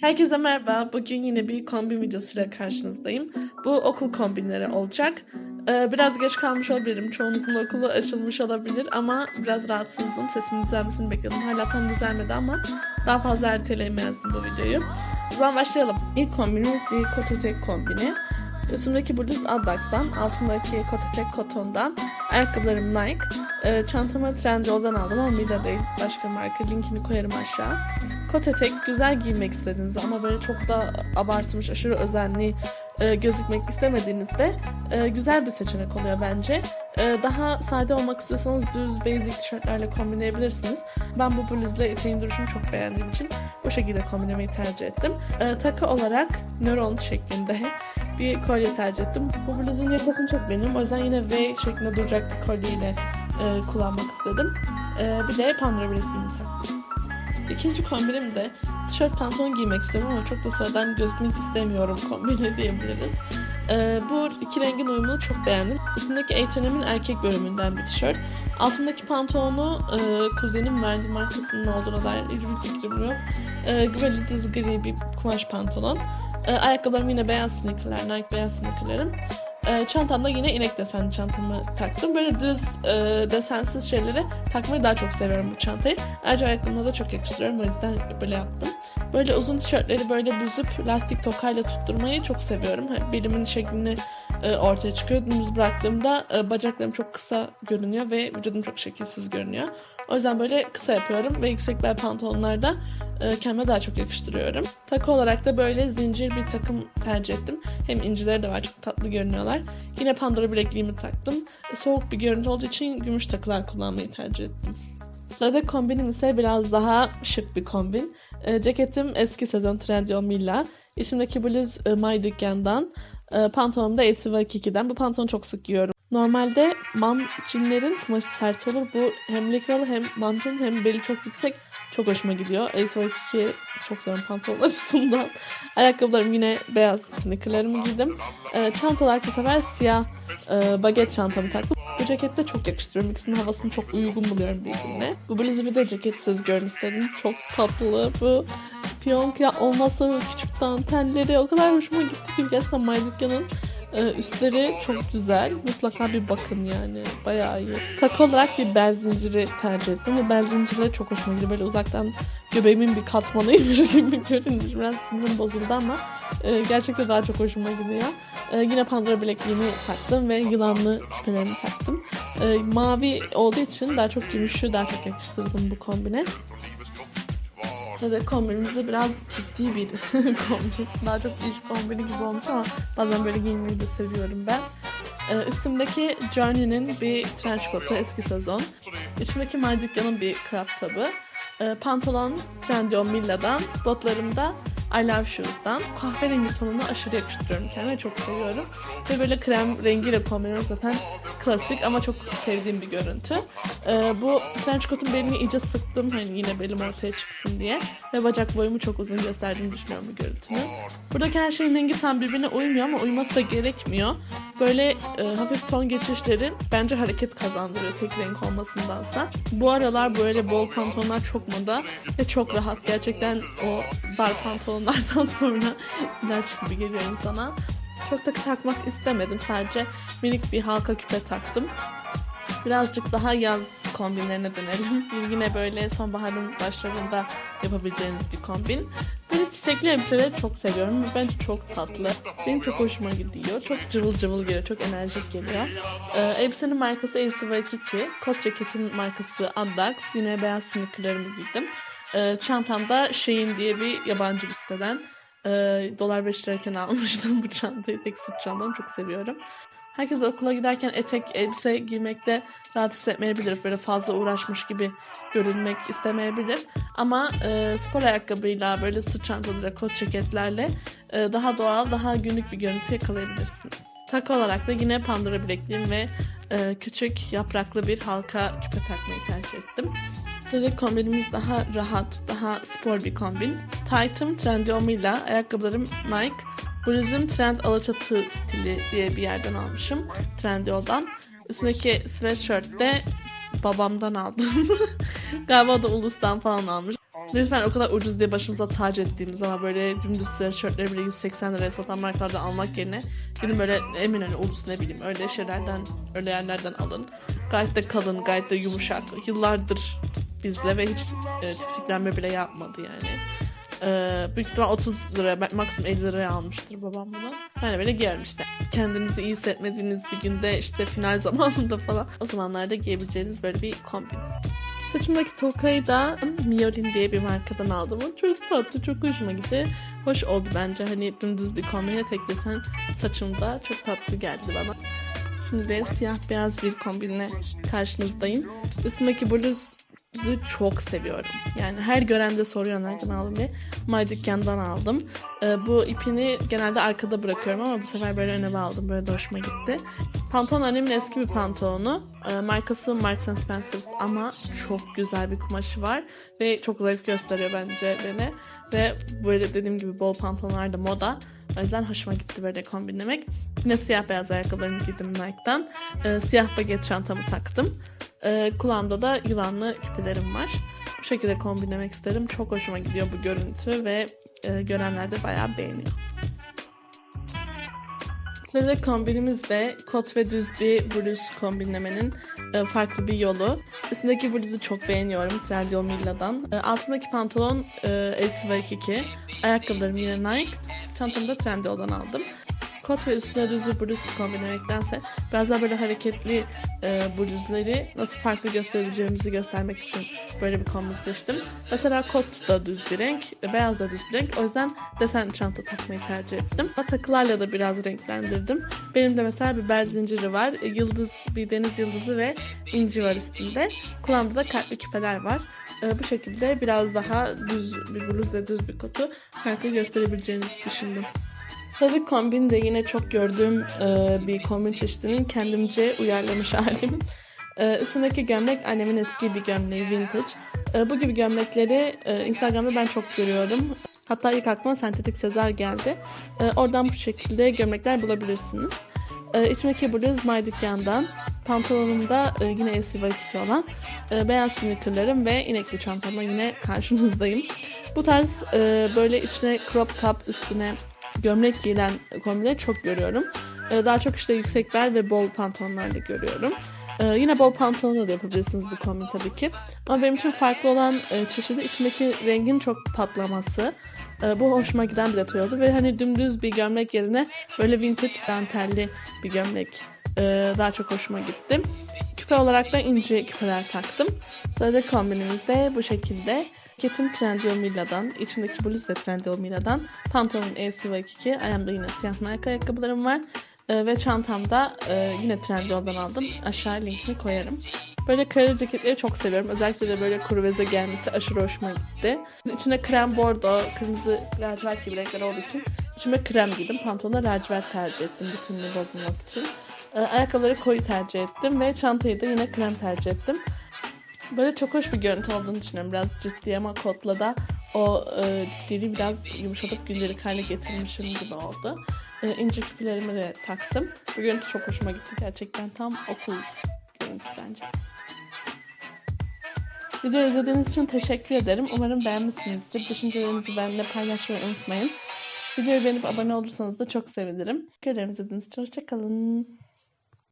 Herkese merhaba. Bugün yine bir kombin videosuyla karşınızdayım. Bu okul kombinleri olacak. Ee, biraz geç kalmış olabilirim. Çoğunuzun okulu açılmış olabilir ama biraz rahatsızdım. Sesimin düzelmesini bekledim. Hala tam düzelmedi ama daha fazla erteleyemezdim bu videoyu. O zaman başlayalım. İlk kombinimiz bir kot etek kombini. Üstümdeki bluz Addax'tan, altımdaki kot etek Koton'dan, ayakkabılarım Nike, Ee, çantamı Trendyol'dan aldım ama Mira değil, başka marka. Linkini koyarım aşağı. Kot etek güzel giymek istediğinizde ama böyle çok da abartmış, aşırı özenli e, gözükmek istemediğinizde e, güzel bir seçenek oluyor bence. E, daha sade olmak istiyorsanız düz basic tişörtlerle kombinleyebilirsiniz. Ben bu bluzla eteğin duruşunu çok beğendiğim için bu şekilde kombinlemeyi tercih ettim. E, takı olarak nöron şeklinde bir kolye tercih ettim. Bu bluzun yakasını çok beğendim. O yüzden yine V şeklinde duracak bir kolyeyle e, kullanmak istedim. E, bir de Pandora bilekliğimi taktım. İkinci kombinim de tişört pantolon giymek istiyorum ama çok da sıradan gözükmek istemiyorum kombini diyebiliriz. Ee, bu iki rengin uyumunu çok beğendim. Üstündeki H&M'in erkek bölümünden bir tişört. Altındaki pantolonu e, kuzenim verdi markasının olduğuna dair hiçbir fikrim yok. E, böyle düz gri bir kumaş pantolon. E, ayakkabılarım yine beyaz sneakerler, Nike beyaz sneakerlerim. E, çantamda yine inek desenli çantamı taktım. Böyle düz e, desensiz şeyleri takmayı daha çok seviyorum bu çantayı. Ayrıca ayakkabıma da çok yakıştırıyorum o yüzden böyle yaptım. Böyle uzun tişörtleri böyle büzüp lastik tokayla tutturmayı çok seviyorum. Hani Belimin şeklini e, ortaya çıkıyor. Dümdüz bıraktığımda e, bacaklarım çok kısa görünüyor ve vücudum çok şekilsiz görünüyor. O yüzden böyle kısa yapıyorum ve yüksek bel pantolonlarda e, kendime daha çok yakıştırıyorum. Takı olarak da böyle zincir bir takım tercih ettim. Hem incileri de var çok tatlı görünüyorlar. Yine Pandora bilekliğimi taktım. E, soğuk bir görüntü olduğu için gümüş takılar kullanmayı tercih ettim. Sıradaki kombinim ise biraz daha şık bir kombin. Ceketim eski sezon Trendyol Milla. İçimdeki bluz e, My Dükkan'dan. E, pantolonum da Esiva Kiki'den. Bu pantolonu çok sık giyiyorum. Normalde mamcinlerin kumaşı sert olur. Bu hem likralı hem mamcin hem beli çok yüksek. Çok hoşuma gidiyor. Esiva Kiki çok seviyorum pantolon açısından. Ayakkabılarım yine beyaz sneakerlarımı giydim. E, çanta olarak bu sefer siyah e, baget çantamı taktım. Bu ceketle çok yakıştırıyorum. İkisinin havasını çok uygun buluyorum birbirine. Bu bluzu bir de ceketsiz görün istedim. Çok tatlı. Bu piyonka olması, küçük dantelleri o kadar hoşuma gitti ki gerçekten My Dükkan'ın e, üstleri çok güzel. Mutlaka bir bakın yani. Bayağı iyi. Takı olarak bir bel zinciri tercih ettim. Bu bel zincirleri çok hoşuma gidiyor. Böyle uzaktan göbeğimin bir katmanıymış gibi görünmüş. Biraz sinirim bozuldu ama e, gerçekten daha çok hoşuma gidiyor. E, yine Pandora bilekliğimi taktım ve yılanlı küpelerimi taktım. E, mavi olduğu için daha çok gümüşü daha çok yakıştırdım bu kombine. Sıradaki kombinimiz de biraz ciddi bir kombin. Daha çok iş kombini gibi olmuş ama bazen böyle giyinmeyi de seviyorum ben. Ee, üstümdeki Journey'nin bir trench coat'u eski sezon. İçimdeki My Dükkan'ın bir crop top'ı. Ee, pantolon Trendyol Milla'dan. Botlarım da I Love Shoes'dan. Kahverengi tonunu aşırı yakıştırıyorum kendime. Çok seviyorum. Ve böyle krem rengiyle kombiniyorum zaten klasik ama çok sevdiğim bir görüntü. Ee, bu trench coat'un belini iyice sıktım hani yine belim ortaya çıksın diye. Ve bacak boyumu çok uzun gösterdiğini düşünüyorum bu görüntünün. Buradaki her şeyin rengi tam birbirine uymuyor ama uyması da gerekmiyor. Böyle e, hafif ton geçişleri bence hareket kazandırıyor tek renk olmasındansa. Bu aralar böyle bol pantolonlar çok moda ve çok rahat. Gerçekten o dar pantolonlardan sonra ilaç gibi geliyor insana. Çok takı takmak istemedim. Sadece minik bir halka küpe taktım. Birazcık daha yaz kombinlerine dönelim. Yine böyle sonbaharın başlarında yapabileceğiniz bir kombin. Böyle çiçekli elbiseleri çok seviyorum. Bence çok tatlı. Benim çok hoşuma gidiyor. Çok cıvıl cıvıl geliyor. Çok enerjik geliyor. Ee, elbisenin markası Elsiva 22. Kot ceketin markası Addax. Yine beyaz sneakerlarımı giydim. Ee, çantamda Shein diye bir yabancı bir siteden e, dolar 5 lirayken almıştım bu çantayı. Tek sırt çantamı çok seviyorum. Herkes okula giderken etek elbise giymekte rahat hissetmeyebilir. Böyle fazla uğraşmış gibi görünmek istemeyebilir. Ama e, spor ayakkabıyla böyle sırt çantalarıyla, kot ceketlerle e, daha doğal, daha günlük bir görüntü yakalayabilirsin. Takı olarak da yine Pandora bilekliğim ve e, küçük yapraklı bir halka küpe takmayı tercih ettim. Sıradaki kombinimiz daha rahat, daha spor bir kombin. Tight'ım Trendyol Milla, ayakkabılarım Nike, bluzum Trend Alaçatı stili diye bir yerden almışım. Trendyol'dan. Üstündeki sweatshirt de babamdan aldım. Galiba da Ulus'tan falan almış. Lütfen o kadar ucuz diye başımıza tac ettiğimiz ama böyle dümdüz tişörtleri bile 180 liraya satan markalardan almak yerine gidin böyle Eminönü, Ulus ne bileyim öyle şeylerden, öyle yerlerden alın. Gayet de kalın, gayet de yumuşak. Yıllardır bizle ve hiç e, tiftiklenme bile yapmadı yani. Ee, büyük ihtimal 30 liraya, maksimum 50 liraya almıştır babam bunu. De böyle giyerim işte. Kendinizi iyi hissetmediğiniz bir günde işte final zamanında falan o zamanlarda giyebileceğiniz böyle bir kombin. Saçımdaki tokayı da Miorin diye bir markadan aldım. Çok tatlı, çok hoşuma gitti. Hoş oldu bence. Hani dümdüz bir kombine tek desen saçımda çok tatlı geldi bana. Şimdi de siyah beyaz bir kombinle karşınızdayım. Üstümdeki bluzu çok seviyorum. Yani her gören de soruyor nereden aldım diye. My dükkandan aldım. Ee, bu ipini genelde arkada bırakıyorum ama bu sefer böyle öne aldım. Böyle de hoşuma gitti. Pantolon annemin eski bir pantolonu. Ee, markası Marks Spencer's ama çok güzel bir kumaşı var. Ve çok zayıf gösteriyor bence beni. Ve böyle dediğim gibi bol pantolonlar da moda. O yüzden hoşuma gitti böyle kombinlemek. Yine siyah beyaz ayakkabılarımı giydim Nike'dan. Ee, siyah baget çantamı taktım. Ee, kulağımda da yılanlı küpelerim var. Bu şekilde kombinlemek isterim. Çok hoşuma gidiyor bu görüntü ve e, görenler de bayağı beğeniyor. Sırada kombinimiz de kot ve düz bir bluz kombinlemenin e, farklı bir yolu. Üstündeki bluzu çok beğeniyorum Trendyol Milla'dan. E, altındaki pantolon e, LCY2. Ayakkabılarım yine Nike. Çantamı da Trendyol'dan aldım. Kot ve üstüne düz bir bluz kombinlemektense biraz daha böyle hareketli e, bluzları nasıl farklı gösterebileceğimizi göstermek için böyle bir kombin seçtim. Mesela kot da düz bir renk, beyaz da düz bir renk. O yüzden desen çanta takmayı tercih ettim. Takılarla da biraz renklendirdim. Benim de mesela bir bel zinciri var. E, Yıldız, bir deniz yıldızı ve inci var üstünde. Kulağımda da kalpli küpeler var. E, bu şekilde biraz daha düz bir bluz ve düz bir kotu farklı gösterebileceğinizi düşündüm. Sıradaki kombin de yine çok gördüğüm e, bir kombin çeşidinin kendimce uyarlamış halim. E, üstündeki gömlek annemin eski bir gömleği vintage. E, bu gibi gömlekleri e, Instagram'da ben çok görüyorum. Hatta ilk aklıma sentetik sezar geldi. E, oradan bu şekilde gömlekler bulabilirsiniz. E, içimdeki bluz My Dükkan'dan. Pantolonumda e, yine LCY2 olan e, beyaz sneakerlarım ve inekli çantamla yine karşınızdayım. Bu tarz e, böyle içine crop top üstüne gömlek giyilen kombinleri çok görüyorum. Ee, daha çok işte yüksek bel ve bol pantolonlarla görüyorum. Ee, yine bol pantolonla da yapabilirsiniz bu kombin tabii ki. Ama benim için farklı olan e, çeşidi içindeki rengin çok patlaması. Ee, bu hoşuma giden bir detay oldu. Ve hani dümdüz bir gömlek yerine böyle vintage dantelli bir gömlek e, daha çok hoşuma gitti. Küpe olarak da ince küpeler taktım. Sırada kombinimiz de bu şekilde. Ceketim Trendyol Milla'dan, içimdeki bluz da Trendyol Milla'dan, pantolonum LCY2, ayağımda yine siyah Nike ayakkabılarım var. Ee, ve çantamda e, yine Trendyol'dan aldım. Aşağı linkini koyarım. Böyle kare ceketleri çok seviyorum. Özellikle de böyle kuruveze gelmesi aşırı hoşuma gitti. İçinde krem bordo, kırmızı lacivert gibi renkler olduğu için içime krem giydim. Pantolona lacivert tercih ettim bütünlüğü bozmamak için. Ee, ayakkabıları koyu tercih ettim ve çantayı da yine krem tercih ettim. Böyle çok hoş bir görüntü olduğunu düşünüyorum. Biraz ciddi ama kotla da o e, ciddiliği biraz yumuşatıp gündelik hale getirmişim gibi oldu. E, ince küpelerimi de taktım. Bu görüntü çok hoşuma gitti. Gerçekten tam okul görüntüsü bence. Videoyu izlediğiniz için teşekkür ederim. Umarım beğenmişsinizdir. Düşüncelerinizi benimle paylaşmayı unutmayın. Videoyu beğenip abone olursanız da çok sevinirim. Görüşürüz izlediğiniz hoşçakalın.